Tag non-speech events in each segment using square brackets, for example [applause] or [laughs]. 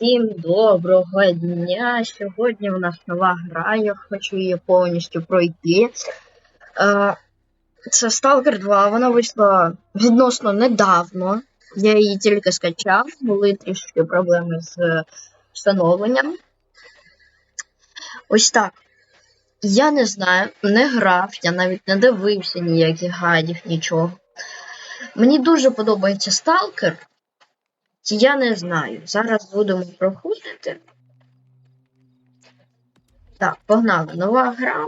Всім доброго дня! Сьогодні у нас нова гра, я хочу її повністю пройти. Е, Це Stalker 2, вона вийшла відносно недавно. Я її тільки скачав, були трішки проблеми з встановленням. Ось так. Я не знаю, не грав, я навіть не дивився ніяких гайдів, нічого. Мені дуже подобається Stalker. Я не знаю. Зараз будемо проходити. Так, погнали. Нова гра.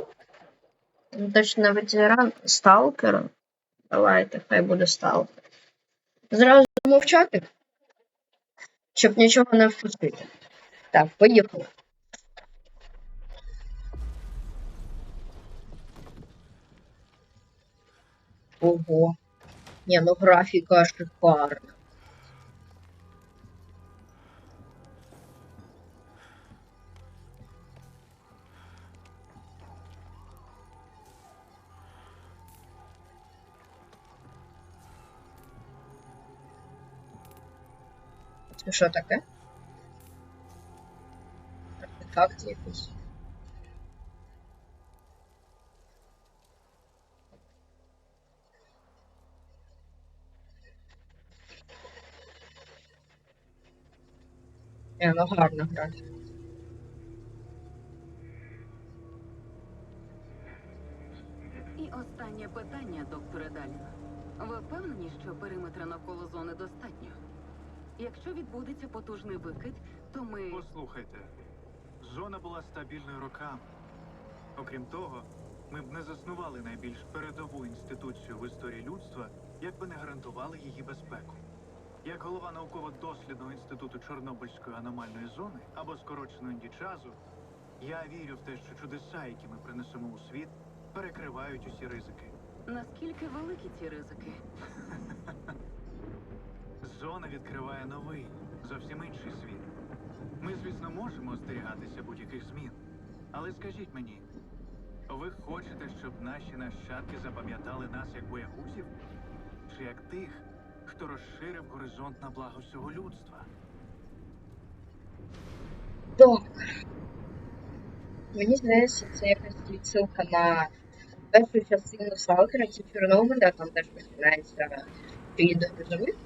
Ну, Точно ветеран Сталкера. Давайте, хай буде Сталкер. Зразу мовчати, щоб нічого не впустити. Так, поїхали. Ого. Ні, ну графіка шикарна. Це що таке? Артефакт якийсь. Не, ну гарно грати. І останнє питання, докторе Даліно. Ви впевнені, що периметра навколо зони достатньо? Якщо відбудеться потужний викид, то ми. Послухайте, зона була стабільною роками. Окрім того, ми б не заснували найбільш передову інституцію в історії людства, якби не гарантували її безпеку. Як голова науково-дослідного інституту Чорнобильської аномальної зони або скорочено індічазу, я вірю в те, що чудеса, які ми принесемо у світ, перекривають усі ризики. Наскільки великі ці ризики? [laughs] Зона відкриває новий, зовсім інший світ. Ми, звісно, можемо остерігатися будь-яких змін. Але скажіть мені, ви хочете, щоб наші нащадки запам'ятали нас як боягузів? Чи як тих, хто розширив горизонт на благо всього людства? Так. Мені здається, це якась відсилка на першу частину Сталкера чи Чорнобиля, там теж починається грузовик, вантажівка.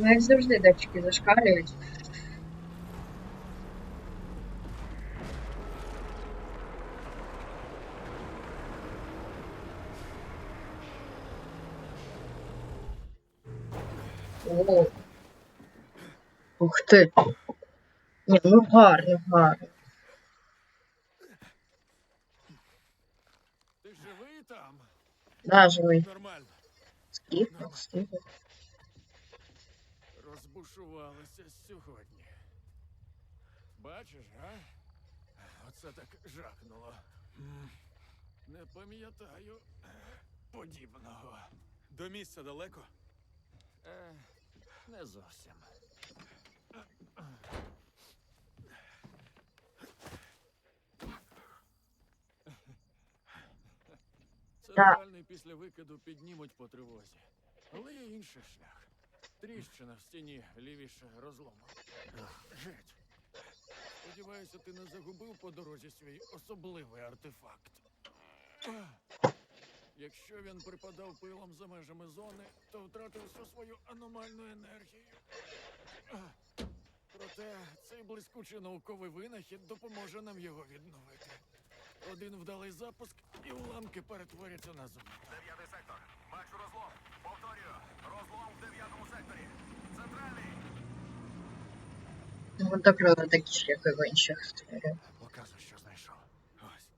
Ну, як завжди, датчики зашкалюють. О. Ух ти. Ні, ну гарно, гарно. Ти живий там? Да, живий. Нормально. Скіпно, скіпно. Розбушувалися сьогодні. Бачиш, га? Оце так жахнуло. Не пам'ятаю е, подібного. До місця далеко? Е, не зовсім. Центральний після викиду піднімуть по тривозі. Але є інший шлях. Тріщина в стіні лівіше розлому. Геть. Сподіваюся, ти не загубив по дорозі свій особливий артефакт. Якщо він припадав пилом за межами зони, то втратив всю свою аномальну енергію. Проте цей блискучий науковий винахід допоможе нам його відновити. Один вдалий запуск і уламки перетворяться на зону. Дев'ятий сектор. Ну, добре, такі ж, як і в інших сферах. Показуй, що знайшов. Ось.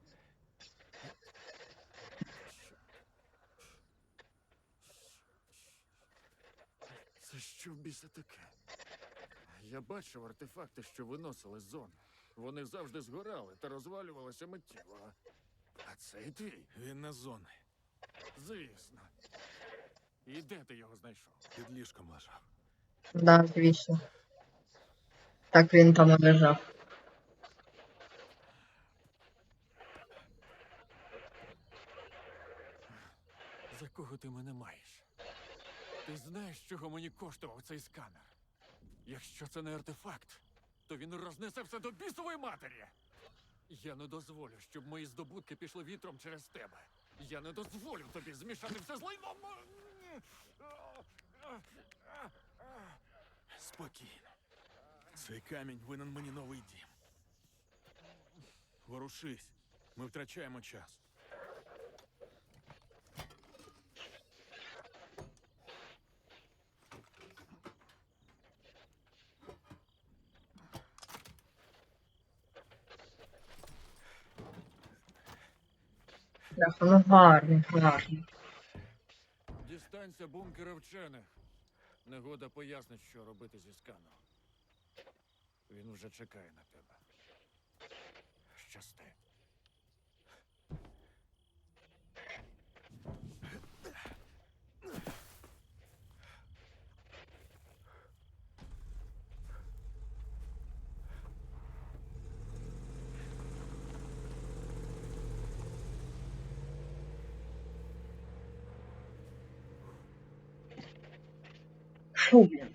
Це що? в біса таке? Я бачив артефакти, що виносили з зони. Вони завжди згорали та розвалювалися миттєво. а- А цей твій? Він не з зони. Звісно. І де ти його знайшов? Під ліжком лежав. Да, звісно. Так він там лежав. За кого ти мене маєш? Ти знаєш, чого мені коштував цей сканер? Якщо це не артефакт, то він рознесе все до бісової матері. Я не дозволю, щоб мої здобутки пішли вітром через тебе. Я не дозволю тобі змішати все з лайном. Спокійно. Цей камінь винен мені новий дім. Ворушись. Ми втрачаємо час. Ну гарний, гарний. Дістанься бункера вчених. Негода пояснить, що робити зі сканом. Він вже чекає на тебе. Щасти. Фу, блін.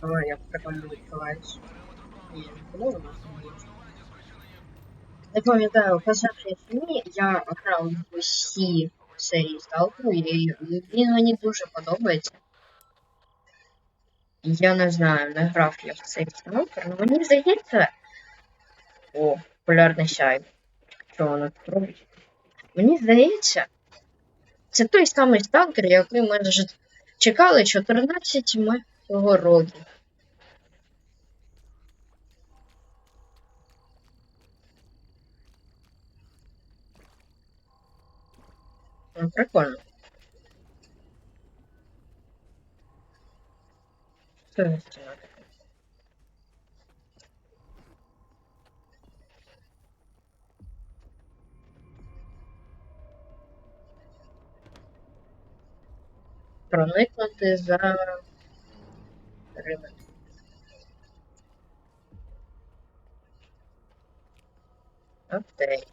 Давай, я прикольно відкриваюсь. Не було у нас. Не пам'ятаю, я СМІ, я грав в усі серії Сталкеру, і він мені дуже подобається. Я не знаю, не грав я в цей Сталкер, але мені здається. О, полярний сяй. Що воно тут робить? Мені здається, це той самий сталкер, який ми вже чекали 14 ми цього років. Ну, прикольно. Така? Проникнути за периметр. Окей.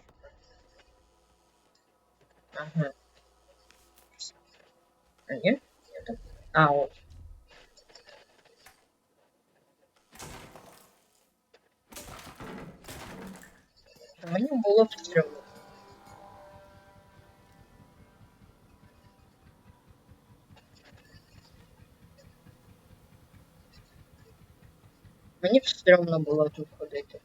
Ага. А ні? Ні, так. А, от. Мені було б стрьомно. Мені стрьомно було тут ходити.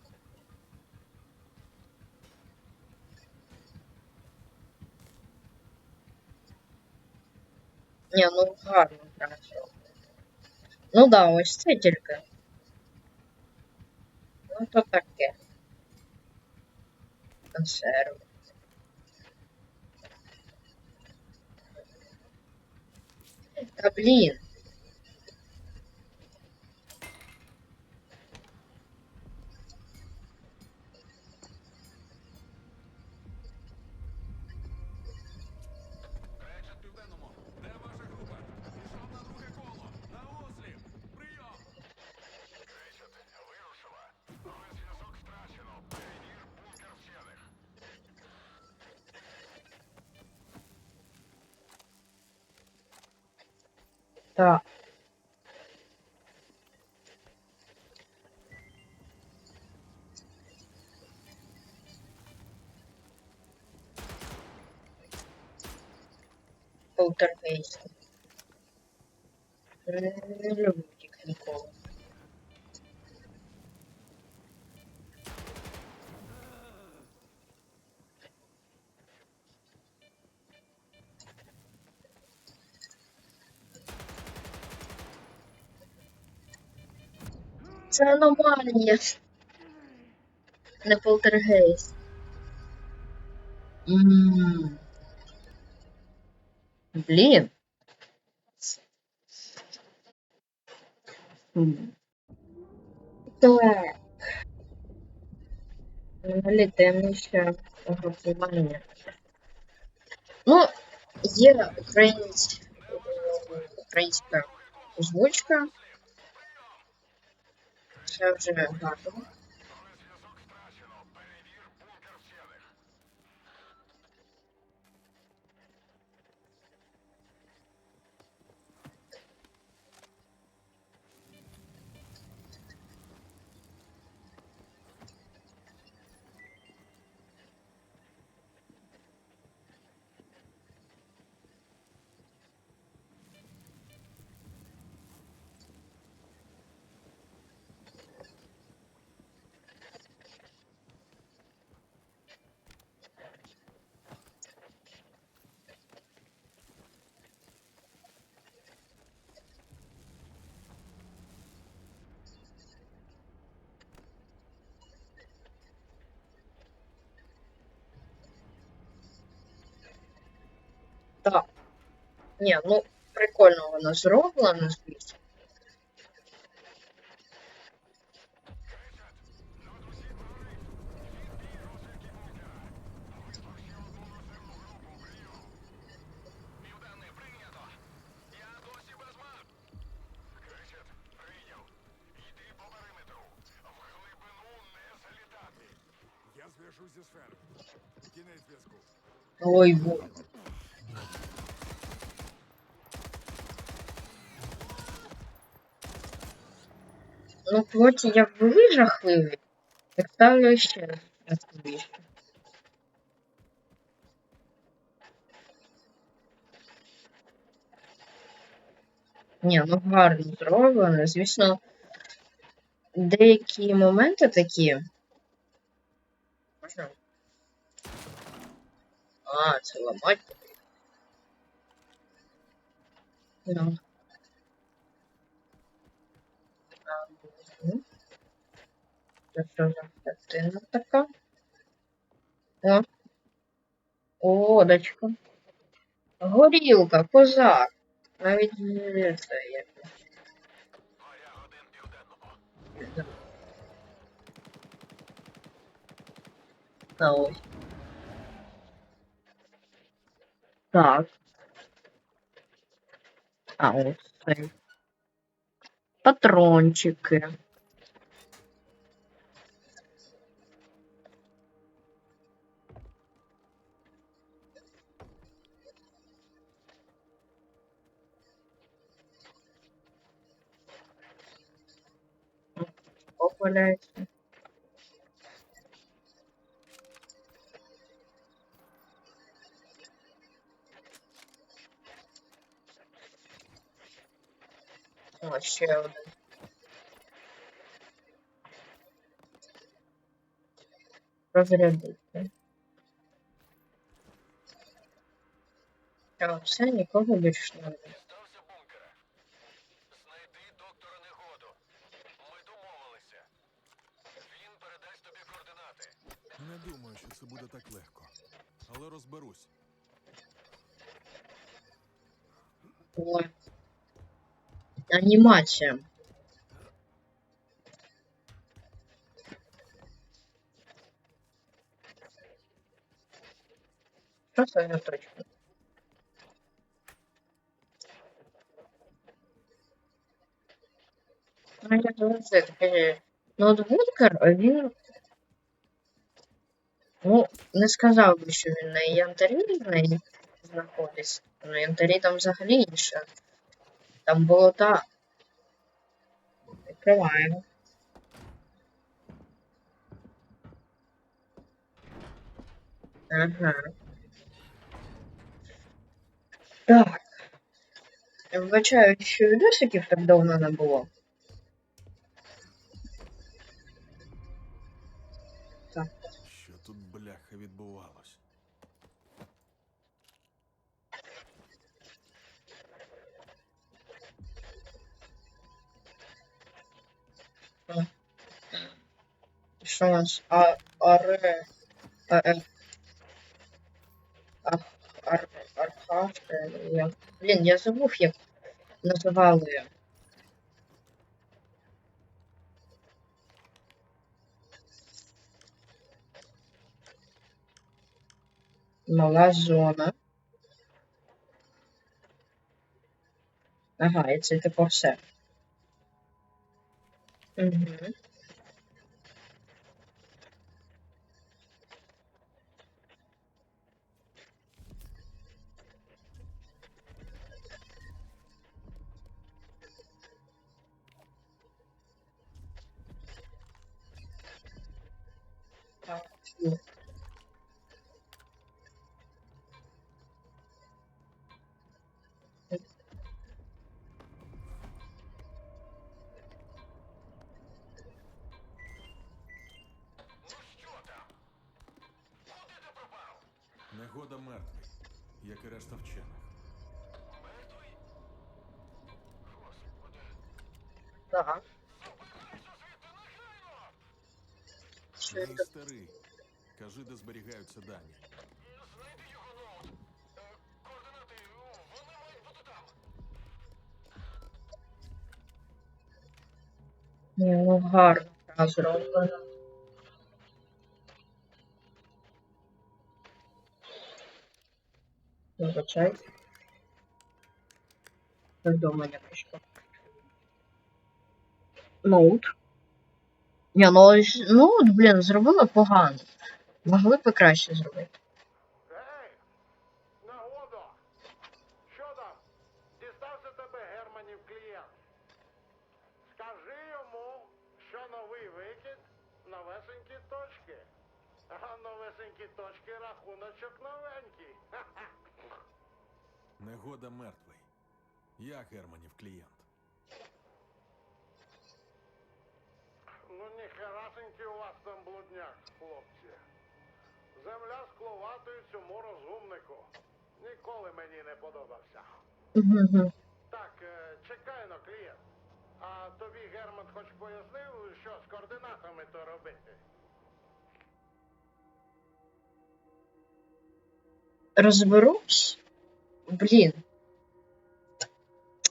Ні, ну гарно працював. Ну да, ось це тільки. Ну то таке. Консерви. Та блін. Не, не люблю їх ніколи. Це аномалія. Не полтергейст. Ммм. М. Так. Взагалі темніше угрупування. Ну, є українсь... українська озвучка. Це вже гарно. Ні, ну, прикольно вона зроблена, звісно. Ой, боже. Ну, плоті як були жахливі, так ставлю ще жахливіше. Ні, ну гарно зроблено. Звісно, деякі моменти такі. Можна? А, це ламать. Ну. Мгм. Це що за картина така? О. Одочка. Горілка, козак. Навіть е, це як. Моря один південному. А ось. Так. А ось це. Патрончики. Попаляється. О, ще один. Розрядити. А, все, нікого більше не буде. Думаю, це буде так легко. Але розберусь. Ой. Анімація. Що це за точка? Ну, я завжди таке. Ноутбункер, він. Ну, не сказав би, що він на янтарі в неї знаходиться. На янтарі там взагалі інше. Там болота. Відкриваємо. Ага. Так. Вибачаю, що відосиків так давно не було. Нас? А, аре... А, ар, арха... Крафта. Я... Блін, я забув, як називали. Мала зона. Ага, і це типу все. Угу. Негода мертвий, як і решта вчених. Так. Що Мій це? старий. Кажи, де зберігаються дані. Знайди Ні, ну гарно гра зроблена. Вибачай. Повідомлення прийшло. Ноут. Ні, ну, ось ноут, блін, зробили погано. Могли б краще зробити. Новесенькі точки рахуночок новенький. Ха-ха. Негода мертвий. Я Германів клієнт. Ну ніхерасенький у вас там блудняк, хлопці. Земля скловатою цьому розумнику. Ніколи мені не подобався. Так, е, чекай на клієнт. А тобі Герман хоч пояснив, що з координатами то робити? Розберусь. Блін.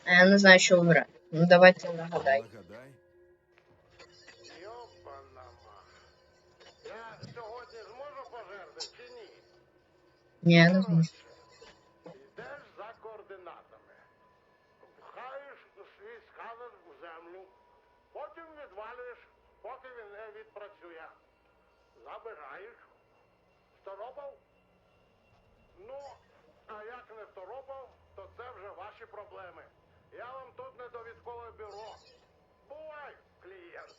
Я не знаю, що обрати. Ну давайте нагадай. Ні? Не зможу. Йдеш за координатами. Пхаєш свій сканер в землю, потім відвалюєш, поки він не відпрацює. Забираєш. Второпав? Ну, а як не второпав, то це вже ваші проблеми. Я вам тут не довідкове бюро. Бувай, клієнт.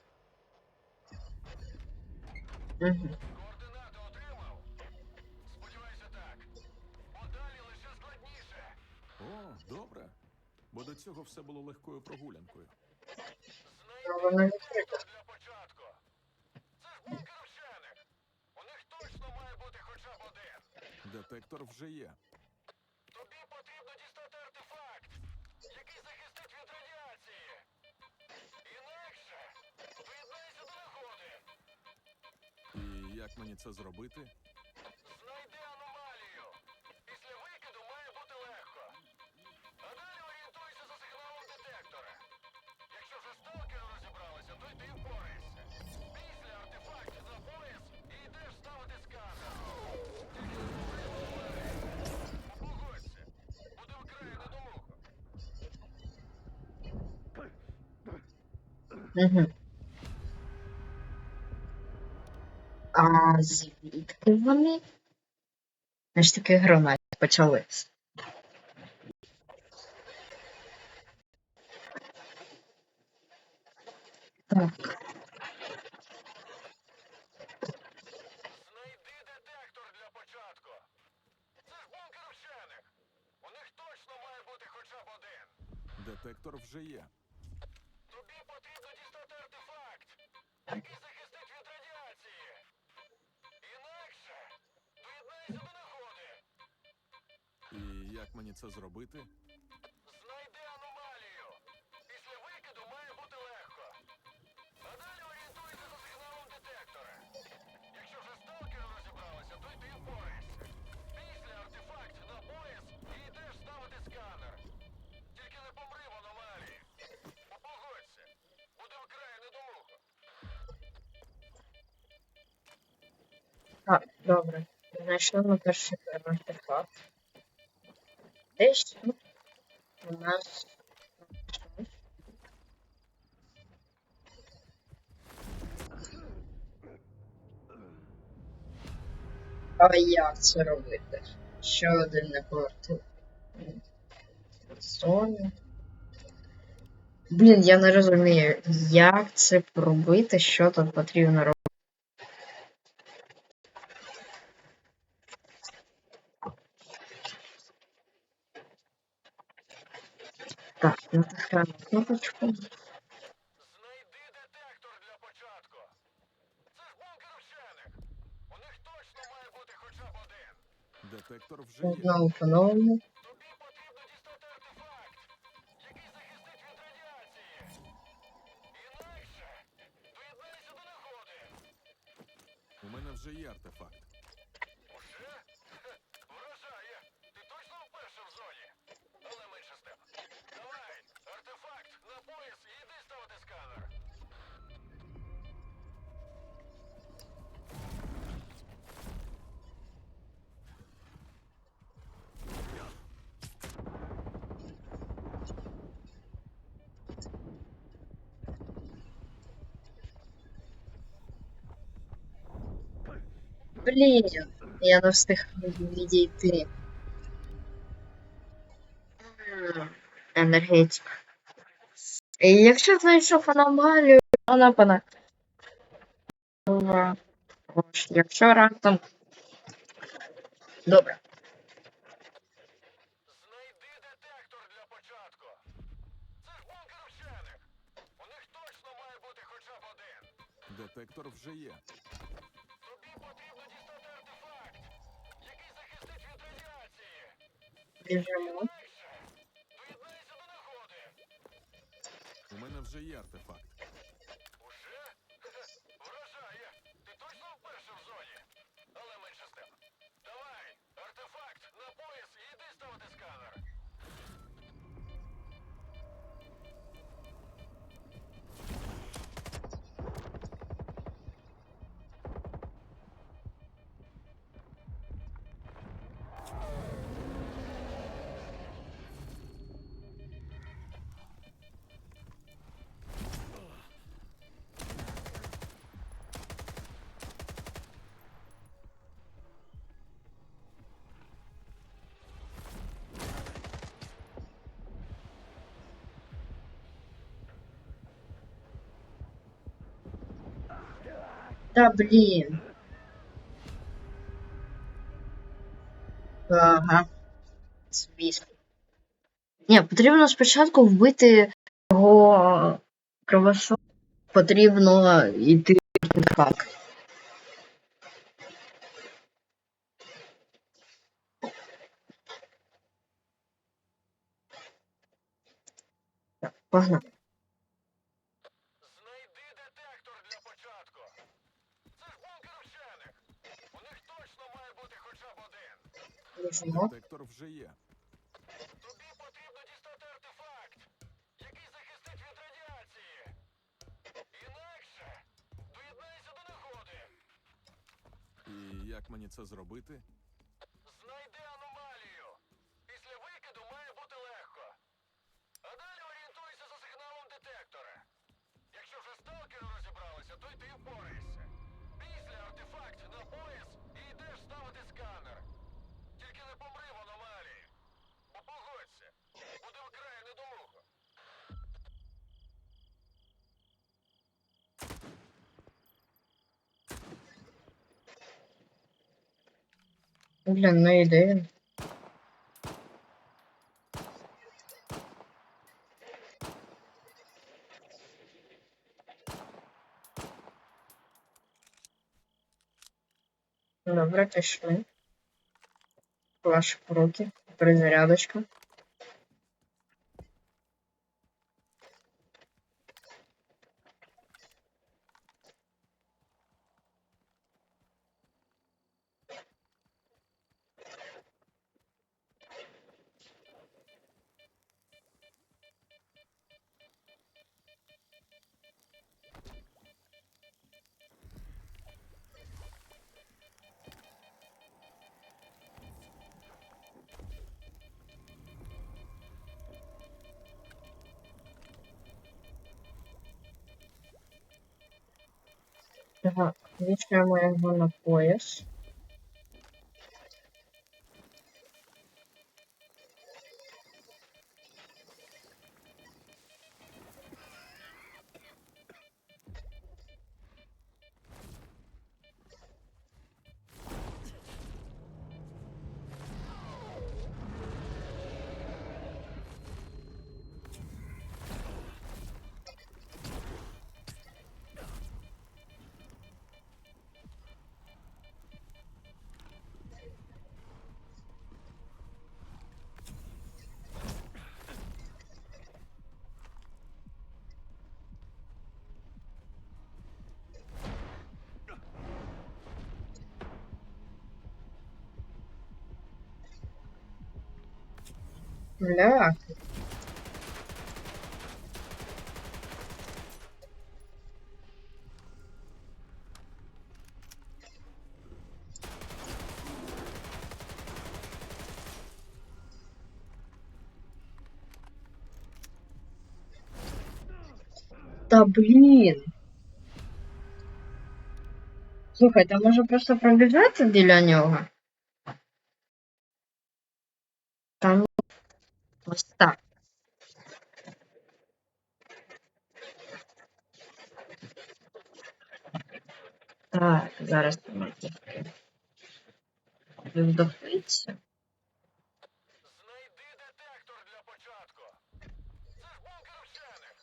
Координати отримав? Сподіваюся, так. Подалі лише складніше. О, добре. Бо до цього все було легкою прогулянкою. Для початку. Це ж бункер вчених. У них точно має бути хоча б один. Детектор вже є. Як мені це зробити? Знайди аномалію. Після викиду має бути легко. А далі орієнтуйся за сигналом детектора. Якщо вже сталкери розібралися, то й ти впораєшся. Після артефакт на пояс і йдеш ставити сканер. Погодься. Буде вкрай недолуго. Угу. Звідки вони? Ми ж таки гру почались. Так. робити? Знайди аномалію. Після викиду має бути легко. А далі орієнтуйся за сигналом детектора. Якщо вже сталкером розібралися, то йди в пояс. Після артефакт на пояс і йдеш ставити сканер. Тільки не помри в аномалії. Погодься. Буде вкрай недолуго. А, добре. Значно на перший артефакт як це робити? Ще один не повертив. Зону. Блін, я не розумію, як це робити, що тут потрібно робити. Так, натискаємо кнопочку. Знайди детектор для початку. Це ж бункер вчених. У них точно має бути хоча б один. Детектор вже є. Знову по-новому. Блін, я не встиг відійти. Енергетик. І якщо знайшов аномалію, вона пана. Якщо раптом. Добре. Знайди детектор для початку. Це ж бункер вчених. У них точно має бути хоча б один. Детектор вже є. Біжимо. У мене вже є артефакт. Та блін. Ага. Звісно. Ні, потрібно спочатку вбити його кровосос. Потрібно йти. Так, погнали. Знайди детектор для початку. Це ж бункер вчених. У них точно має бути хоча б один. Біжимо. Детектор вже є. Тобі потрібно дістати артефакт, який захистить від радіації. Інакше доєднайся до негоди. І як мені це зробити? Блін, ну ідея. Добре, пішли. Ваші руки, перезарядочка. Вішаємо його на пояс. Бля. Та блін. Слухайте, а може просто пробіжати біля нього? Ось так. Так, зараз ми тільки вдохнеться. Знайди детектор для початку. Це ж бункер вчених.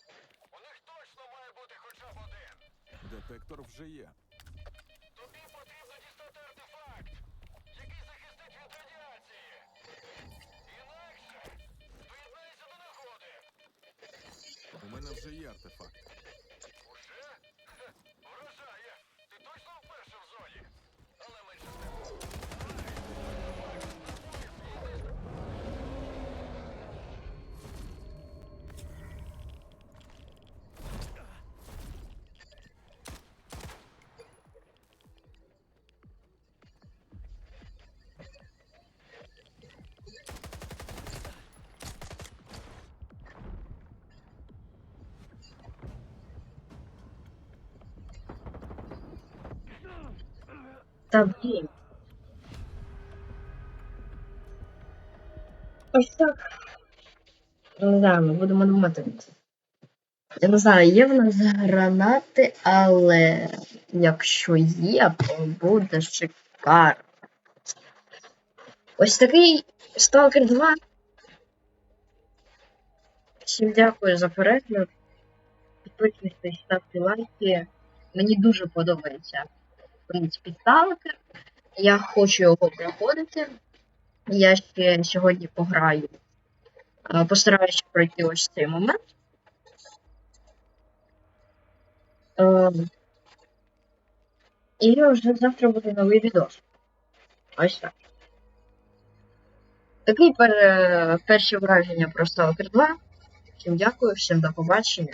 У них точно має бути хоча б один. Детектор вже є. Вже є артефакт. Та блін. Ось так. Не знаю, ми будемо думати. Я не знаю, є в нас гранати, але якщо є, то буде шикарно. Ось такий Stalker 2. Всім дякую за перегляд. Підписуйтесь, ставте лайки. Мені дуже подобається принципі Stalker. Я хочу його проходити. Я ще сьогодні пограю. Е, Постараюся пройти ось цей момент. Е, І вже завтра буде новий відос. Ось так. Такі пер... перші враження про Stalker 2. Всім дякую, всім до побачення.